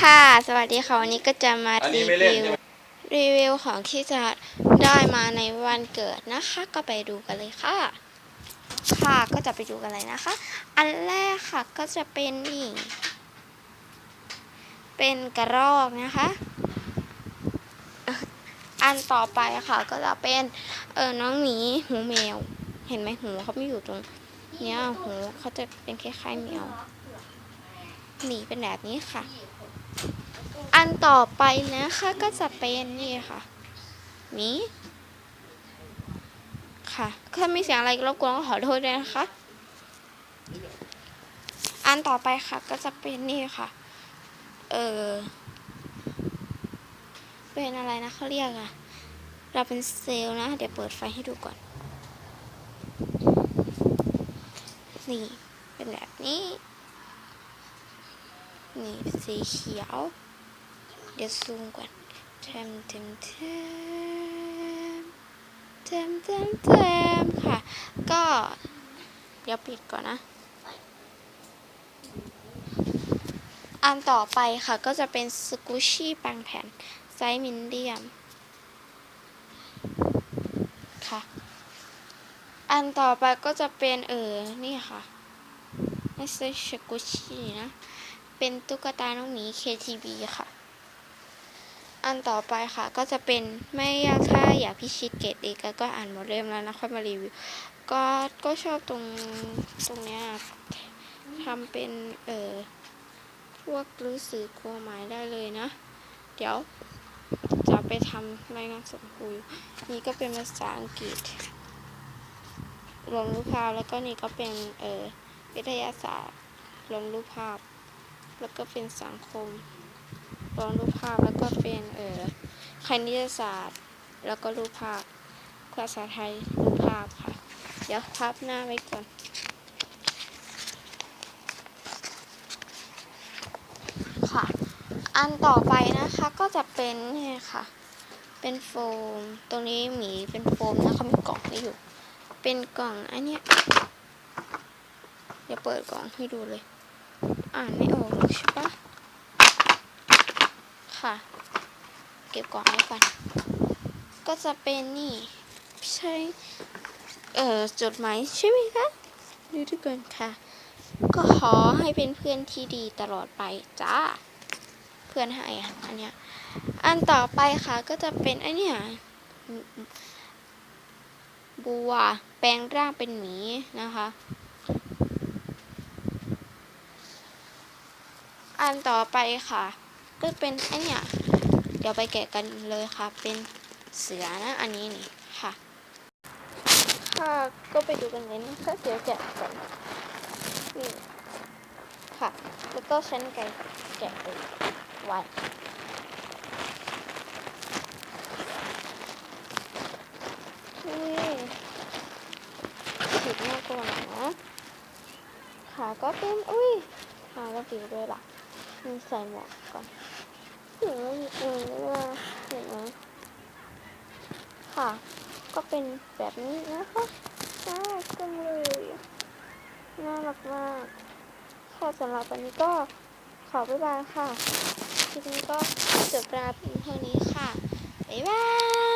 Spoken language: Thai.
ค่ะ สวัสดีค่ะวันนี้ก็จะมาอันนี้รีไม่เล่นวิวใช่ไหมรีวิวของที่จะได้มาในวันเกิดนะคะ ก็ไปดูกันเลยค่ะ ค่ะก็จะไปดูกันเลยนะคะ อันแรกค่ะก็จะเป็นนี่เป็นกระรอกนะคะ อันต่อไปค่ะก็จะเป็นเออน้องหมีหูแมว เห็นไหมหูเขาไม่อยู่ตรงเนี้ยหูเขาจะเป็นคล้ายๆแมวหมีเป็นแบบนี้ค่ะ อันต่อไปนะคะก็จะเป็นนี่ค่ะหมีค่ะถ้ามีเสียงอะไรรบกวนก็ขอโทษด้วยนะคะ อันต่อไปค่ะก็จะเป็นนี่ค่ะ เออเป็นอะไรนะเขาเรียกอะเราเป็นเซลล์นะ เดี๋ยวเปิดไฟให้ดูก่อน นี่ เป็นแบบนี้ นี่สีเขียว เดี๋ยวซูมก่อนเทมเทมเทมเทมเทมเทมค่ะ ก็ เดี๋ยวปิดก่อนนะ อันต่อไปค่ะก็จะเป็นสกูชี่แปรงแผ่น ไซส์มินเดียม ค่ะ อันต่อไปก็จะเป็นเออ นี่ค่ะไม่ใช่สกูชี่นะ เป็นตุ๊กตาน้องหมี KTB ค่ะ อันต่อไปค่ะก็จะเป็นไม่ยากถ้าอยากพิชิตเกรดเอกก็อ่านหมดเล่มแล้วนะค่อยมารีวิวก็ก็ชอบตรงตรงเนี้ยทำเป็นเออพวกรู้สึกความหมายได้เลยนะ เดี๋ยวจะไปทำรายงานส่งครูอยู่นี่ก็เป็นภาษาอังกฤษลงรูปภาพแล้วก็นี่ก็เป็นเออวิทยาศาสตร์ลงรูปภาพ แล้วก็เป็นสังคม ลองรูปภาพแล้วก็เป็นเออคณิตศาสตร์ แล้วก็รูปภาพภาษาไทยรูปภาพค่ะ เดี๋ยวพับหน้าไว้ก่อนค่ะ อันต่อไปนะคะก็จะเป็นนี่ค่ะ เป็นโฟม ตรงนี้หมีเป็นโฟมนะเขามีกล่องให้อยู่ เป็นกล่องอันเนี้ยเดี๋ยวเปิดกล่องให้ดูเลย อ่านไม่ออกหรอกใช่ปะ ค่ะ เก็บกล่องไว้ก่อน ก็จะเป็นนี่ ใช่ เอ่อ จดหมายใช่ไหมคะดูทุกคนค่ะ ก็ขอให้เป็นเพื่อนที่ดีตลอดไปจ้า เพื่อนให้อะอันเนี้ย อันต่อไปค่ะก็จะเป็นไอเนี้ยบัวแปลงร่างเป็นหมีนะคะ อันต่อไปค่ะ ก็เป็นไอเนี่ยเดี๋ยวไปแกะกันเลยค่ะ เป็นเสือนะอันนี้นี่ค่ะ ค่ะก็ไปดูกันเลยนะคะเดี๋ยวแกะก่อนนี่ค่ะ แล้วก็ฉันไก่แกะเลยไว้นี่ผิดมากกว่านะค่ะก็เป็นอุ้ยหาก็ผิดด้วยล่ะ ใส่หมวกก่อนหูอืมเห็นไหมค่ะ ก็เป็นแบบนี้นะคะน่ารักจังเลยน่ารักมากค่ะสำหรับวันนี้ก็ขอบ๊ายบายค่ะ คลิปนี้ก็จบลาเพียงเท่านี้ค่ะ บ๊ายบาย